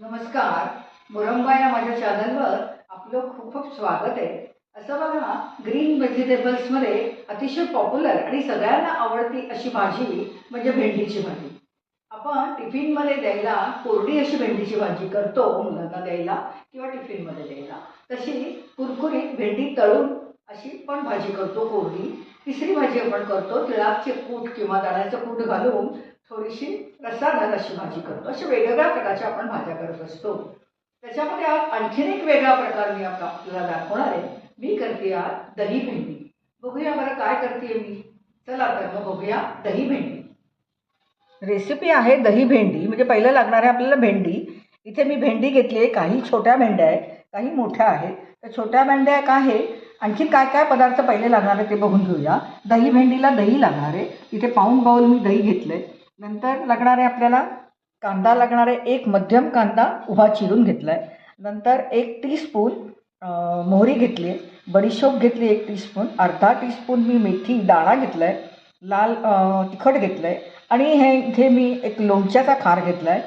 नमस्कार. मुरंबा या माझ्या चॅनलवर आपलं खूप खूप स्वागत आहे. असं बघा ग्रीन व्हेजिटेबल्समध्ये अतिशय पॉप्युलर आणि सगळ्यांना आवडती अशी भाजी म्हणजे भेंडीची भाजी. आपण टिफिनमध्ये द्यायला कोरडी अशी भेंडीची भाजी करतो मुलांना द्यायला किंवा टिफिनमध्ये द्यायला. तशी कुरकुरीत भेंडी तळून अशी पण भाजी करतो कोरडी. तिसरी भाजी आपण करतो तिळाचे कूट किंवा दाण्याचं कूट घालून थोडीशी रसादार अशी भाजी करतो. अशा वेगवेगळ्या प्रकारच्या आपण भाज्या करत असतो. त्याच्यामध्ये आज आणखीन एक वेगळा प्रकार मी आता आपल्याला दाखवणार आहे. मी करते आज दही भेंडी. बघूया बरं काय करते मी. चला तर मग बघूया दही भेंडी. रेसिपी आहे दही भेंडी. म्हणजे पहिलं लागणार आहे आपल्याला भेंडी. इथे मी भेंडी घेतली आहे. काही छोट्या भेंड्या आहेत काही मोठ्या आहेत. त्या छोट्या भेंड्या एक आहे आणखी काय काय पदार्थ पहिले लागणार आहे ते बघून घेऊया. दही भेंडीला दही लागणार आहे. इथे पाऊण बाऊल मी दही घेतलं आहे नंतर लागणार आहे आपल्याला कांदा लागणार आहे एक मध्यम कांदा उभा चिरून घेतला आहे नंतर एक टीस्पून मोहरी घेतली आहे. बडीशोप घेतली एक टीस्पून अर्धा टीस्पून मी मेथी दाणा घेतला आहे लाल तिखट घेतलं आहे आणि हे इथे मी एक लोणच्याचा खार घेतला आहे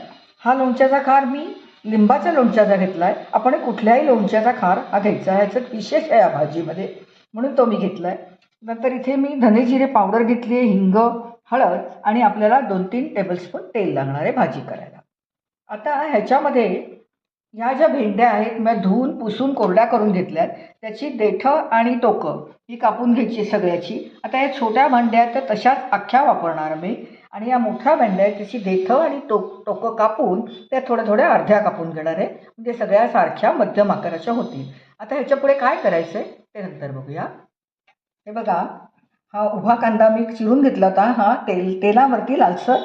हा लोणच्याचा खार मी लिंबाच्या लोणच्याचा घेतला आहे आपण कुठल्याही लोणच्याचा खार हा घ्यायचा ह्याचं विशेष आहे या भाजीमध्ये. म्हणून तो मी घेतला आहे नंतर इथे मी धने जिरे पावडर घेतली आहे हिंग हळद आणि आपल्याला दोन तीन टेबलस्पून तेल लागणार आहे भाजी करायला. आता ह्याच्यामध्ये ह्या ज्या भेंड्या आहेत मी धुवून पुसून कोरड्या करून घेतल्यात. त्याची देठं आणि टोकं ही कापून घ्यायची सगळ्याची. आता या छोट्या भांड्या आहेत तर तशाच अख्ख्या वापरणार मी. आणि या मोठ्या भेंड्या आहेत त्याची देठं आणि टोक टोकं कापून त्या थोड्या थोड्या अर्ध्या कापून घेणार आहे. म्हणजे सगळ्या सारख्या मध्यम आकाराच्या होतील. आता ह्याच्या पुढे काय करायचं आहे ते नंतर बघूया. हे बघा. हा उभा कांदा मी चिरून घेतला होता. हा तेल तेलावरती लालसर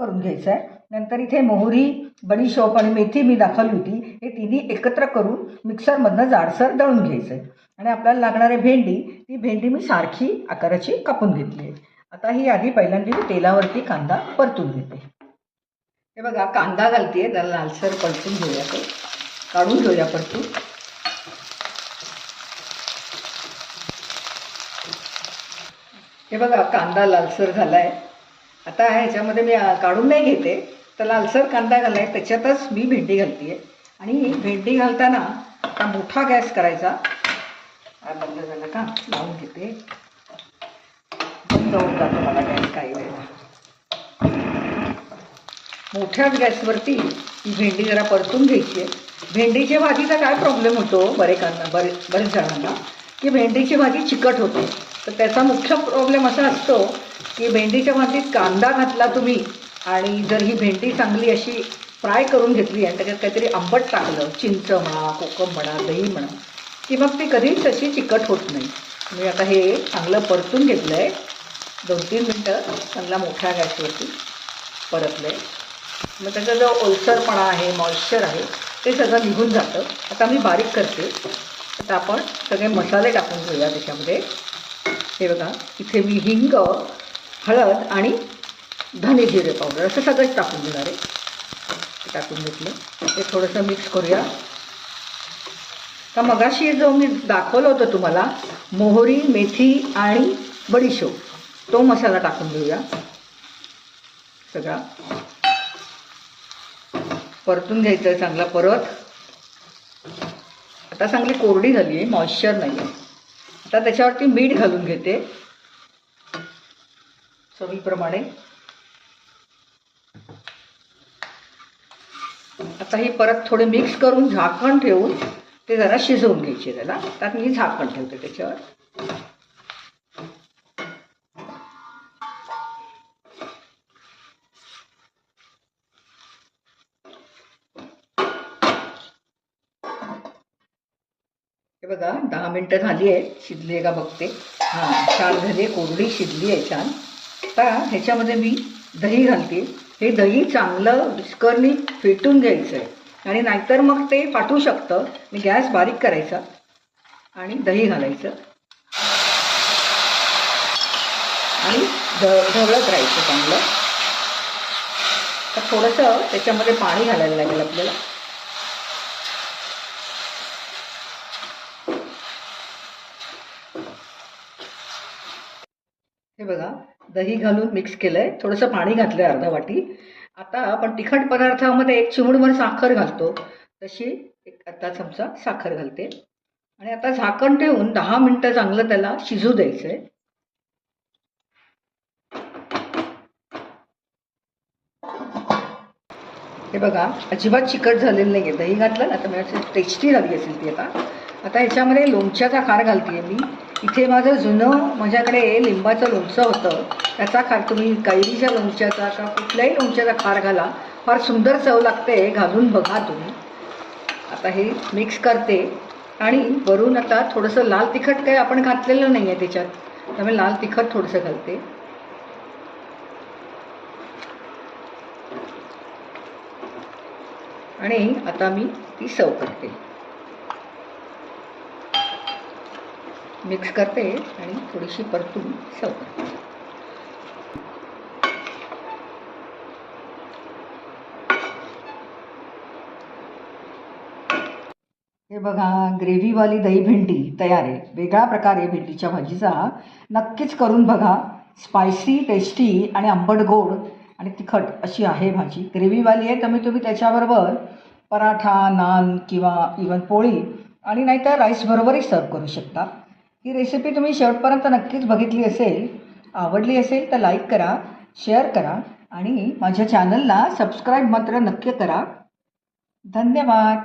करून घ्यायचा आहे नंतर इथे मोहरी बडीशोप आणि मेथी मी दाखवली होती. हे तिन्ही एकत्र करून मिक्सरमधनं जाडसर दळून घ्यायचं आहे आणि आपल्याला लागणारी भेंडी ती भेंडी मी सारखी आकाराची कापून घेतली आहे. आता ही आधी पहिल्यांदा मी तेलावरती कांदा परतून घेते. हे बघा कांदा घालते त्याला लालसर परतून घेऊया तो. काढून घेऊया परतून. हे बघा कांदा लालसर झाला आहे आता ह्याच्यामध्ये मी काढून नाही घेते तर लालसर कांदा घालाय त्याच्यातच मी भेंडी घालते आहे आणि भेंडी घालताना आता मोठा गॅस करायचा. बंद झाला का? लावून घेते. बंद जातो मला गॅस काही वेळेला मोठ्याच गॅसवरती ही भेंडी जरा परतून घ्यायची आहे. भेंडीच्या भाजीचा काय प्रॉब्लेम होतो बरेकांना बरे बरेच जणांना? की भेंडीची भाजी चिकट होते. तर त्याचा मुख्य प्रॉब्लेम असा असतो की भेंडीच्या भाजीत कांदा घातला तुम्ही आणि जर ही भेंडी चांगली अशी फ्राय करून घेतली आणि त्याच्यात काहीतरी आंबट टाकलं चिंच म्हणा कोकम म्हणा दही म्हणा की मग ती कधीच तशी चिकट होत नाही. मी आता हे चांगलं परतून घेतलं आहे दोन तीन मिनटं चांगला मोठ्या गॅसवरती परतलं आहे मग त्याचा जो ओलसरपणा आहे मॉइश्चर आहे ते सगळं निघून जातं. आता मी बारीक करते. आता आपण सगळे मसाले टाकून घेऊया त्याच्यामध्ये. हे बघा इथे मी हिंग हळद आणि धने जिरे पावडर असं सगळंच टाकून घेणार आहे. ते टाकून घेतलं. ते थोडंसं मिक्स करूया. तर मगाशी जो मी दाखवलं होतं तुम्हाला मोहरी मेथी आणि बडीशोप. तो मसाला टाकून घेऊया सगळा. परतून घ्यायचं आहे चांगला परत. आता चांगली कोरडी झाली आहे मॉइश्चर नाही आहे. आता त्याच्यावरती मीठ घालून घेते. चवीप्रमाणे. आता ही परत थोडे मिक्स करून झाकण ठेवून ते जरा शिजवून घ्यायचे त्याला. त्यात मी झाकण ठेवते त्याच्यावर. हे बघा दहा मिनटं झाली आहे शिजली आहे का बघते. हां छान झाली आहे कोरडी शिजली आहे छान. आता ह्याच्यामध्ये मी दही घालते. हे दही चांगलं विस्करनी फेटून घ्यायचं आहे. आणि नाहीतर मग ते फाटू शकतं. मी गॅस बारीक करायचा आणि दही घालायचं. आणि ढ ढवळत राहायचं चांगलं. तर थोडंसं त्याच्यामध्ये पाणी घालायला लागेल आपल्याला. हे बघा दही घालून मिक्स केलं आहे थोडंसं पाणी घातलं आहे अर्धा वाटी. आता आपण तिखट पदार्थामध्ये एक चिमूटभर साखर घालतो. तशी एक अर्धा चमचा साखर घालते. आणि आता झाकण ठेवून दहा मिनटं चांगलं त्याला शिजू द्यायचं आहे हे बघा अजिबात चिकट झालेलं नाही आहे दही घातलं ना तर म्हणजे टेस्टी झाली असेल ती आता. आता ह्याच्यामध्ये लोणच्याचा खार घालते मी. इथे माझं जुनं माझ्याकडे लिंबाचं लोणचं होतं. त्याचा खार तुम्ही कैरीच्या लोणच्याचा का कुठल्याही लोणच्याचा खार घाला. फार सुंदर चव लागते घालून बघा तुम्ही. आता हे मिक्स करते. आणि वरून आता थोडंसं लाल तिखट काही आपण घातलेलं नाही आहे त्याच्यात. त्यामुळे लाल तिखट थोडंसं घालते. आणि आता मी ती सर्व करते. मिक्स करते आणि थोडीशी परतून सर्व करते हे बघा ग्रेव्हीवाली दही भेंडी तयार आहे. वेगळा प्रकार आहे भेंडीच्या भाजीचा नक्कीच करून बघा. स्पायसी टेस्टी आणि आंबट गोड. आणि तिखट अशी आहे भाजी. ग्रेव्हीवाली आहे त्यामुळे तुम्ही त्याच्याबरोबर पराठा नान किंवा इवन पोळी आणि नाहीतर राईसबरोबरही सर्व करू शकता. ही रेसिपी तुम्ही शेवटपर्यंत नक्कीच बघितली असेल आवडली असेल तर लाईक करा शेअर करा आणि माझ्या चॅनलला सबस्क्राईब मात्र नक्की करा. धन्यवाद.